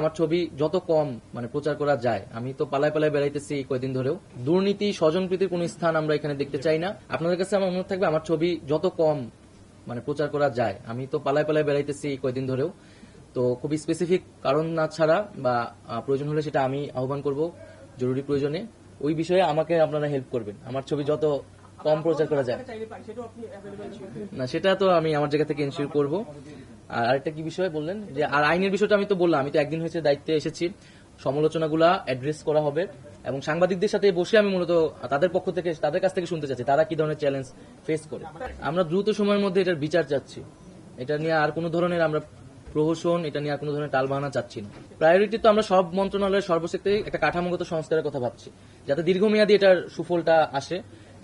আমার ছবি যত কম মানে প্রচার করা যায়। আমি তো পালায় পালায় বেড়াইতেছি এই কয়দিন ধরেও। দুর্নীতি স্বজনপ্রীতির কোন স্থান আমরা এখানে দেখতে চাই না। আপনাদের কাছে আমার অনুরোধ থাকবে আমার ছবি যত কম মানে প্রচার করা যায়। আমি তো পালায় পালায় বেড়াইতেছি এই কয়দিন ধরেও। তো খুবই স্পেসিফিক কারণ না ছাড়া বা প্রয়োজন হলে সেটা আমি আহ্বান করব জরুরি প্রয়োজনে। ওই বিষয়ে আমাকে আপনারা হেল্প করবেন। আমার ছবি যত কম প্রচার করা যায়। না সেটা তো আমি আমার জায়গা থেকে এনশিওর করব। আর আরেকটা কি বিষয় বললেন? যে, আর আইনের বিষয়টা আমি তো বললাম, আমি তো একদিন হয়েছে দায়িত্বে এসেছি। সমালোচনাগুলা অ্যাড্রেস করা হবে এবং সাংবাদিকদের সাথে বসে আমি মূলত তাদের পক্ষ থেকে, তাদের কাছ থেকে শুনতে চাচ্ছি, তারা কি ধরনের চ্যালেঞ্জ ফেস করে। আমরা দ্রুত সময়ের মধ্যে এটার বিচার চাচ্ছি। এটা নিয়ে আর কোনো ধরনের আমরা প্রহসন, এটা নিয়ে আর কোনো ধরনের টালবাহানা চাচ্ছি না। প্রায়োরিটি তো আমরা সব মন্ত্রণালয়ের সর্বশেষে একটা কাঠামোগত সংস্কারের কথা ভাবছি, যাতে দীর্ঘমেয়াদী এটার সুফলটা আসে।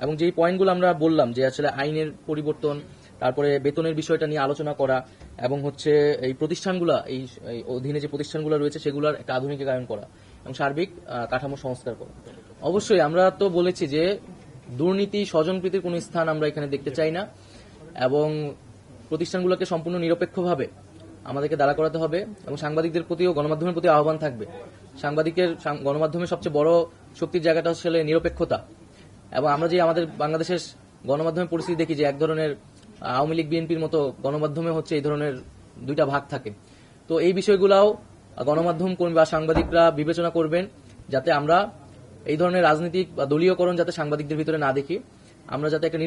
এবং যেই পয়েন্টগুলো আমরা বললাম যে, আসলে আইনের পরিবর্তন তারপরে বেতনের বিষয়টা নিয়ে আলোচনা করা এবং হচ্ছে এই প্রতিষ্ঠানগুলা, এই অধীনে যে প্রতিষ্ঠানগুলো রয়েছে সেগুলোর একটা আধুনিকায়ন করা এবং সার্বিক কাঠামো সংস্কার করা। অবশ্যই আমরা তো বলেছি যে দুর্নীতি, স্বজনপ্রীতির কোনো স্থান আমরা এখানে দেখতে চাই না এবং প্রতিষ্ঠানগুলোকে সম্পূর্ণ নিরপেক্ষভাবে আমাদেরকে দাঁড়া করাতে হবে এবং সাংবাদিকদের প্রতিও, গণমাধ্যমের প্রতি আহ্বান থাকবে। সাংবাদিকের গণমাধ্যমের সবচেয়ে বড় শক্তির জায়গাটা হচ্ছে নিরপেক্ষতা এবং আমরা যে আমাদের বাংলাদেশের গণমাধ্যমের পরিস্থিতি দেখি যে এক ধরনের আওয়ামী লীগ, বিএনপির মতো গণমাধ্যমে হচ্ছে এই ধরনের দুইটা ভাগ থাকে। তো এই বিষয়গুলাও গণমাধ্যম কর্মী বা সাংবাদিকরা বিবেচনা করবেন যাতে আমরা এই ধরনের রাজনৈতিক বা দলীয়করণ যাতে সাংবাদিকদের ভিতরে না দেখি, আমরা যাতে একটা